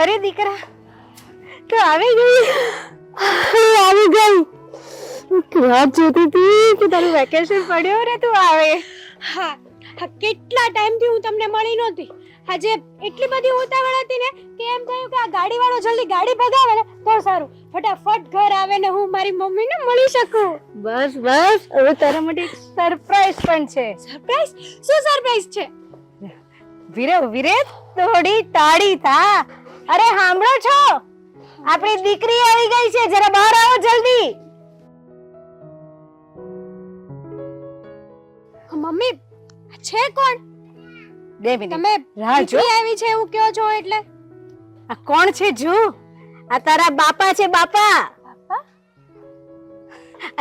અરે દીકરા તો આવી ગઈ? આવી ગઈ. રાત જોતી હતી કે તારું વેકેશન પડ્યો ને તું આવે? હા હા કેટલા ટાઈમથી હું તમને મળી નહોતી. આજે એટલી બધી ઉતાવળ હતી ને કે એમ થયું કે આ ગાડી વાળો જલ્દી ગાડી ભગાવે ને તો સારું. ફટાફટ ઘર આવે ને હું મારી મમ્મીને મળી શકું. બસ બસ. હવે તારા માટે એક સરપ્રાઈઝ પણ છે. સરપ્રાઈઝ શું સરપ્રાઈઝ છે? વિરે વિરે થોડી તાળી થા. અરે સાંભળો છો? આપણી દીકરી આવી ગઈ છે જરા બહાર આવો જલ્દી. મમ્મી છે કોણ? બે મિનિટ. તમે રાહ જો. આવી છે એવું કહો છો એટલે? આ કોણ છે જો આ તારા બાપા છે બાપા. બાપા?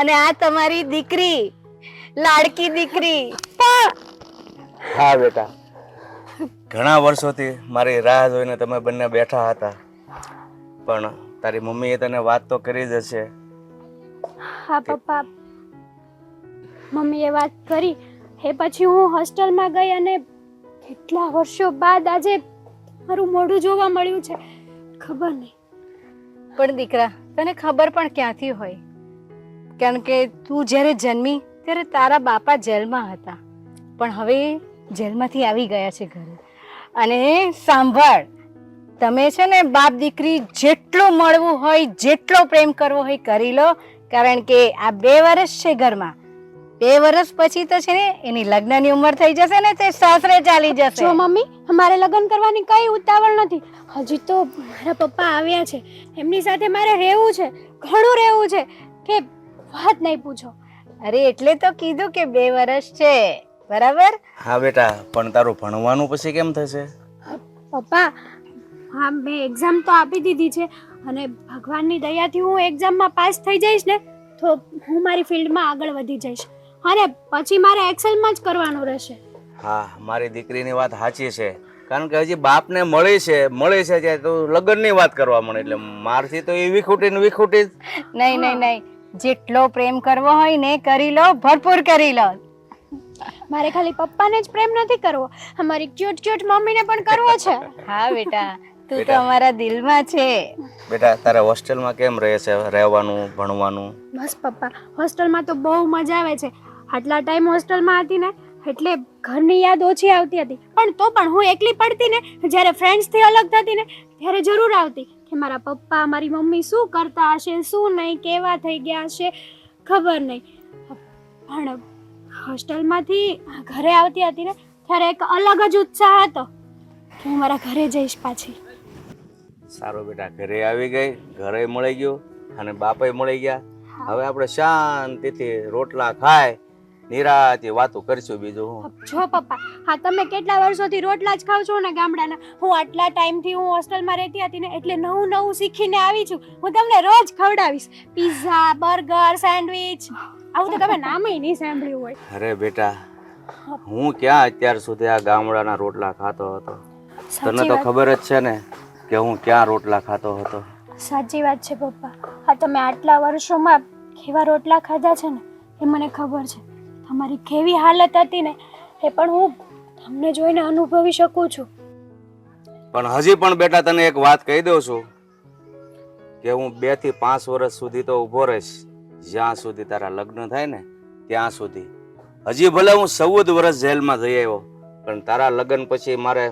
અને આ તમારી દીકરી લાડકી દીકરી. હા બેટા. ઘણા વર્ષોથી મારી રાહ જોઈને તમે બંને બેઠા હતા. પણ તારી મમ્મીએ તને વાત તો કરી જ હશે. હા પપ્પા. મમ્મીએ વાત કરી. એ પછી હું હોસ્ટેલમાં ગઈ અને કેટલા વર્ષો બાદ આજે મારું મોઢું જોવા મળ્યું છે. ખબર નહીં. પણ દીકરા તને ખબર પણ ક્યાંથી હોય? કારણ કે તું જ્યારે જન્મી ત્યારે તારા બાપા જેલમાં હતા. પણ હવે જેલમાંથી આવી ગયા છે ઘરે. અને સાંભળ તમે છે ને બાપ દીકરી જેટલું મળવું હોય જેટલો પ્રેમ કરવો હોય કરી લો. કારણ કે આ બે વર્ષ છે ઘરમાં. બે વર્ષ પછી તો છે ને એની લગ્નની ઉંમર થઈ જશે ને તે સાસરે ચાલી જશે. જો મમ્મી અમારે લગ્ન કરવાની કઈ ઉતાવળ નથી. હજી તો મારા પપ્પા આવ્યા છે. એમની સાથે મારે રહેવું છે ઘણું રહેવું છે. કે વાત નહીં પૂછો. અરે એટલે તો કીધું કે બે વર્ષ છે. બરાબર? હા બેટા પણ તારું ભણવાનું પછી કેમ થશે? પપ્પા હા મેં એક્ઝામ તો આપી દીધી છે અને ભગવાનની દયાથી હું એક્ઝામમાં પાસ થઈ જઈશ ને તો હું મારી ફિલ્ડમાં આગળ વધી જઈશ. અને પછી મારે એક્સેલમાં જ કરવાનું રહેશે. હા મારી દીકરીની વાત સાચી છે. કારણ કે હજી બાપને મળે છે મળે છે ત્યારે તો લગ્નની વાત કરવા મળે એટલે મારથી તો એ વિખૂટી ને વિખૂટી નહીં નહીં નહીં. જેટલો પ્રેમ કરવો હોય ને કરી લો ભરપૂર કરી લો. મારે ખાલી પપ્પાને જ પ્રેમ નથી કરવો. અમારી ક્યુટ ક્યુટ મમ્મીને પણ કરવો છે. હા બેટા. તું તો અમારા દિલમાં છે. બેટા તારા હોસ્ટેલમાં કેમ રહે છે? રહેવાનું ભણવાનું? બસ પપ્પા. હોસ્ટેલમાં તો બહુ મજા આવે છે. આટલા ટાઈમ હોસ્ટેલમાં હતી ને એટલે ઘરની યાદ ઓછી આવતી હતી. પણ તો પણ હું એકલી પડતી ને જ્યારે ફ્રેન્ડ્સથી અલગ થતી ને ત્યારે જરૂર આવતી કે મારા પપ્પા મારી મમ્મી શું કરતા હશે શું નહીં કેવા થઈ ગયા હશે ખબર નહીં. પણ હોસ્ટેલમાંથી ઘરે આવતી હતી ને ત્યારે એક અલગ જ ઉત્સાહ હતો. કે હું મારા ઘરે જઈશ પાછી. સારું બેટા ઘરે આવી ગઈ ઘરે મળી ગયો અને બાપાએ મળી ગયા. હવે આપણે શાંતિથી રોટલા ખાય નિરાતે વાતો કરશું બીજું જો પપ્પા હા તમે કેટલા વર્ષોથી રોટલા જ ખાવ છો ને ગામડાના? હું આટલા ટાઈમથી હું હોસ્ટેલમાં રહેતી હતી ને એટલે નવું નવું શીખીને આવી છું. હું તમને રોજ ખવડાવીશ. Pizza burger sandwich. આવું તો તમે નામે નહીં સાંભળ્યું હોય. અરે બેટા હું ક્યાં અત્યાર સુધી આ ગામડાના રોટલા ખાતો હતો? તને તો ખબર જ છે ને કે હું ક્યાં રોટલા ખાતો હતો. સાચી વાત છે પપ્પા. હા તમે આટલા વર્ષોમાં કેવા રોટલા ખાધા છે ને એ મને ખબર છે. તમારી કેવી હાલત હતી ને એ પણ હું તમને જોઈને અનુભવી શકું છું. પણ હજી પણ બેટા તને એક વાત કહી દઉં છું કે હું બેથી પાંચ વર્ષ સુધી તો ઊભો રહીશ. જ્યાં સુધી તારા લગ્ન થાય ને ત્યાં સુધી. હજી ભલે હું ચૌદ વર્ષ જેલમાં જઈ આવ્યો પણ તારા લગ્ન પછી મારે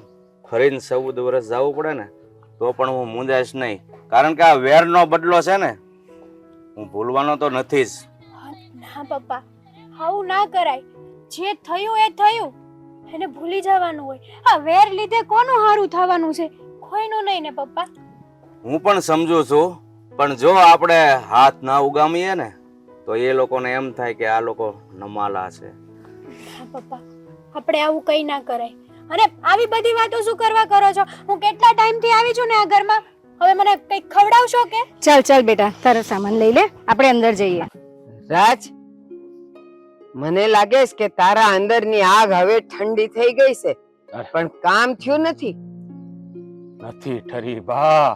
ફરીને ચૌદ વર્ષ જવું પડે ને તો પણ હું મૂંઝાઈશ નહીં. કારણ કે આ વેરનો બદલો છે ને હું ભૂલવાનો તો નથી જ. ના પપ્પા આવું ના કરાય. જે થયું એ થયું. એને ભૂલી જવાનું હોય. આ વેર લીધે કોનું હારું થવાનું છે? કોઈનું નહીં ને પપ્પા. હું પણ સમજુ છું પણ જો આપણે હાથ ના ઉગામીએ ને તો એ લોકોને એમ થાય કે આ લોકો નમાલા છે. પપ્પા. આપણે આવું કઈ ના કરાય. અને આવી બધી વાતો શું કરવા કરો છો? હું કેટલા ટાઈમથી આવી છું ને આ ઘરમાં? હવે મને કંઈક ખવડાવશો કે? ચાલ ચાલ બેટા તારો સામાન લઈ લે. આપણે અંદર જઈએ. રાજ મને લાગે છે કે તારા અંદરની આગ હવે ઠંડી થઈ ગઈ છે. પણ કામ થયું નથી. નથી ઠરી બા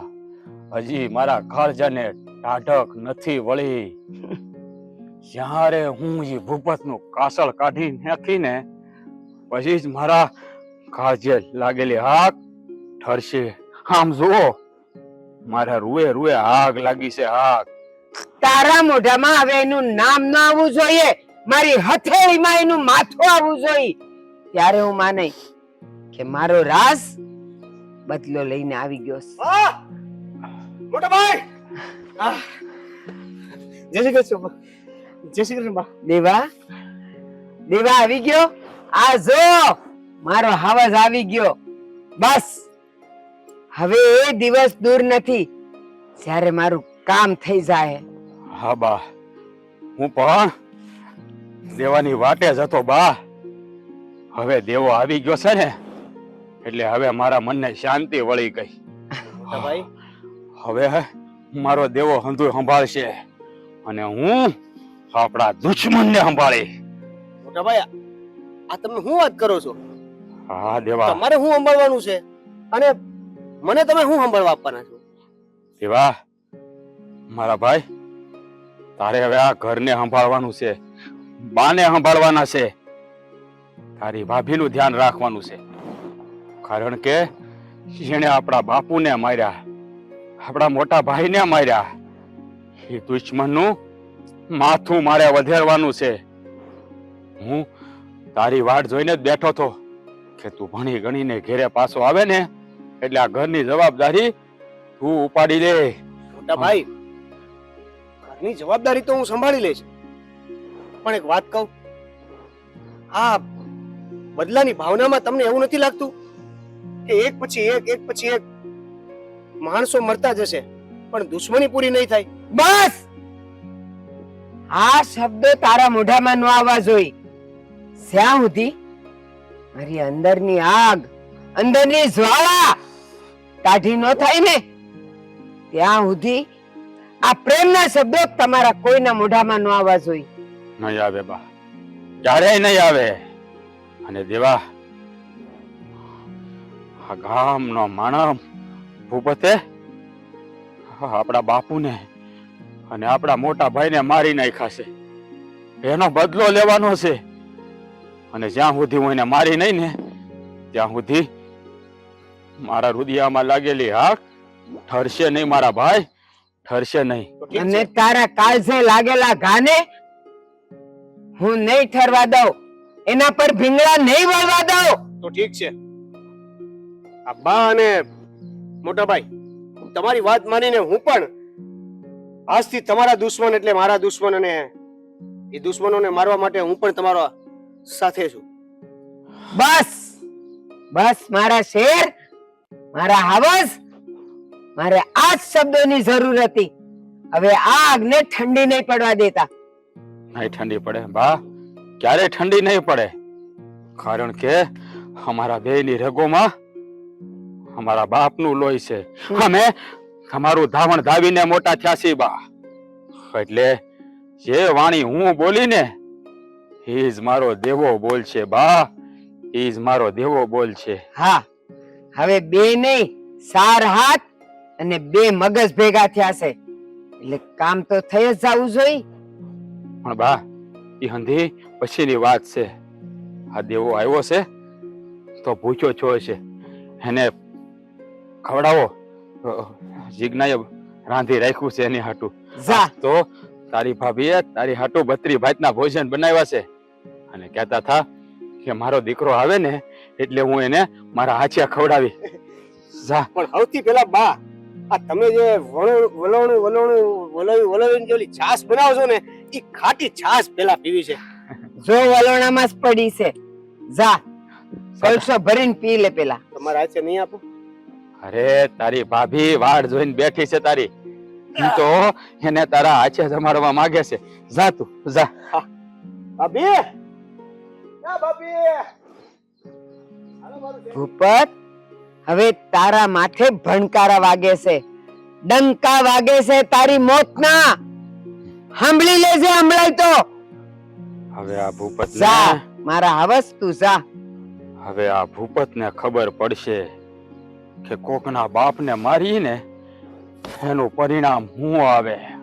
હજી મારા કાળજાને ટાઢક નથી વળી. જ્યારે હું એ ભૂપતનું કાસળ કાઢી નાખીને પછી જ મારા કાજે લાગેલી આગ ઠરશે. આમ જુઓ મારા રૂએ રૂએ આગ લાગી છે આગ. તારા મોઢામાં હવે એનું નામ ન આવવું જોઈએ. મારી હથેળીમાં એનું માથું આવવું જોઈએ. ત્યારે હું માને કે મારો રાસ બદલો લઈને આવી ગયો છે. મોટા ભાઈ! જય શ્રી કૃષ્ણ. જય શ્રી કૃષ્ણ બા. દેવા? દેવા આવી ગયો? આ જો મારો હવસ આવી ગયો. બસ. હવે એ દિવસ દૂર નથી. જ્યારે મારું કામ થઈ જાય. હા બા. હું પણ દેવાની વાટે જ હતો બા. હવે દેવો આવી ગયો છે ને એટલે હવે મારા મનને શાંતિ વળી ગઈ. હવે મારો દેવો હંધુ સંભાળશે. અને હું આપણા દુશ્મનને સંભાળી. મોટા ભાઈ આ તમે શું વાત કરો છો? હા દેવા. તમારે શું સંભાળવાનું છે? અને મને તમે શું સંભાળવા આપવાના છો? દેવા મારા ભાઈ તારે હવે આ ઘરને સંભાળવાનું છે. બાને સંભાળવાના છે. તારી ભાભીનું ધ્યાન રાખવાનું છે. કારણ કે જેણે આપણા બાપુને માર્યા આપણા મોટા ભાઈને માર્યા એ દુશ્મનનું માથું મારે વધેરવાનું છે. હું તારી વાટ જોઈને જ બેઠો તો કે તું ભણી ગણીને ઘેરે પાછો આવે ને એટલે આ ઘરની જવાબદારી તું ઉપાડી લે મોટા ભાઈ ઘરની જવાબદારી તો હું સંભાળી લઈશ. પણ એક વાત કહું આ બદલાની ભાવનામાં તમને એવું નથી લાગતું કે એક પછી એક એક પછી એક માણસો મરતા જશે પણ દુશ્મની પૂરી નહીં થાય? બસ! આ શબ્દો તારા મોઢામાં ન આવવા જોઈ. શ્યાં સુધી મારી અંદરની આગ, અંદરની જ્વાળા કાઢી ન થાય ને. ત્યાં સુધી આ પ્રેમના શબ્દો તમારા કોઈના મોઢામાં ન આવવા જોઈ. નહીં આવે બા. ક્યારેય નહીં આવે. અને દેવા, આ ગામનો માણસ ભૂપતે આપણા બાપુને અને આપણા મોટા ભાઈને મારી નાખ્યા છે. એનો બદલો લેવાનો છે. અને જ્યાં સુધી હું એને મારી નહીં ને ત્યાં સુધી મારા રુદિયામાં લાગેલી હાક ઠરશે નહીં મારા ભાઈ ઠરશે નહીં. અને તારા કાળજે લાગેલા ઘાને હું નહીં ઠરવા દઉં. એના પર ભીંગડા નહીં વળવા દઉં. તો ઠીક છે. આ બા અને મોટા ભાઈ તમારી વાત માનીને હું પણ આજથી તમારા દુશ્મન એટલે મારા દુશ્મન અને એ દુશ્મનોને મારવા માટે હું પણ તમારો સાથે છું. બસ! બસ મારા શેર મારા હવસ મારે આ જ શબ્દોની જરૂર હતી. હવે આ આગને ઠંડી નહીં પડવા દેતા. નહીં ઠંડી પડે બા. ક્યારે ઠંડી નહીં પડે? કારણ કે અમારા બેયની રગોમાં અમારા બાપનું લોહી છે. અમે તમારું ધાવણ ધાવીને મોટા થયા છે બા. એટલે જે વાણી હું બોલી ને એ જ મારો દેવો બોલ છે બા. એ જ મારો દેવો બોલ છે હા હવે બે નહીં સાર હાથ અને બે મગજ ભેગા થયા છે. એટલે કામ તો થઈ જ જવું જોઈએ. પણ બા એ હંધી પછીની વાત છે. આ દેવો આવ્યો છે તો ભૂખ્યો છો છે એને ખવડાવો. જીજ્ઞાએ રાંધી રાખ્યું છે એની હાટું. જા. તો તારી ભાભીએ તારી હાટુ બત્રી ભાતના ભોજન બનાવ્યા છે. અને કહેતા થા કે મારો દીકરો આવે ને એટલે હું એને મારા હાથિયા ખવડાવી. જા. પણ સૌથી પહેલા બા આ તમે જે વણો- વલોણું વલોણું વલોવી વલોવીને જે ઓલી છાશ બનાવો છો ને એ ખાટી છાશ પેલા પીવી છે. જો વલોણામાં જ પડી છે. જા. કળશો ભરીને પી લે પેલા તમારા હાથે નહીં આપો? અરે તારી ભાભી વાડ જોઈને બેઠી છે તારી. ઈ તો એને તારા હાથે જમાડવા માંગે છે. જા તું જા. ભાભી! ના ભાભી. ભૂપત હવે તારા માથે ભણકારા વાગે છે. ડંકા વાગે છે તારી મોતના. સાંભળી લેજે હમણાં તો. હવે આ ભૂપત જા મારા હવસ તું જા. હવે આ ભૂપતને ખબર પડશે. કે કોકના બાપને મારીને એનું પરિણામ શું આવે.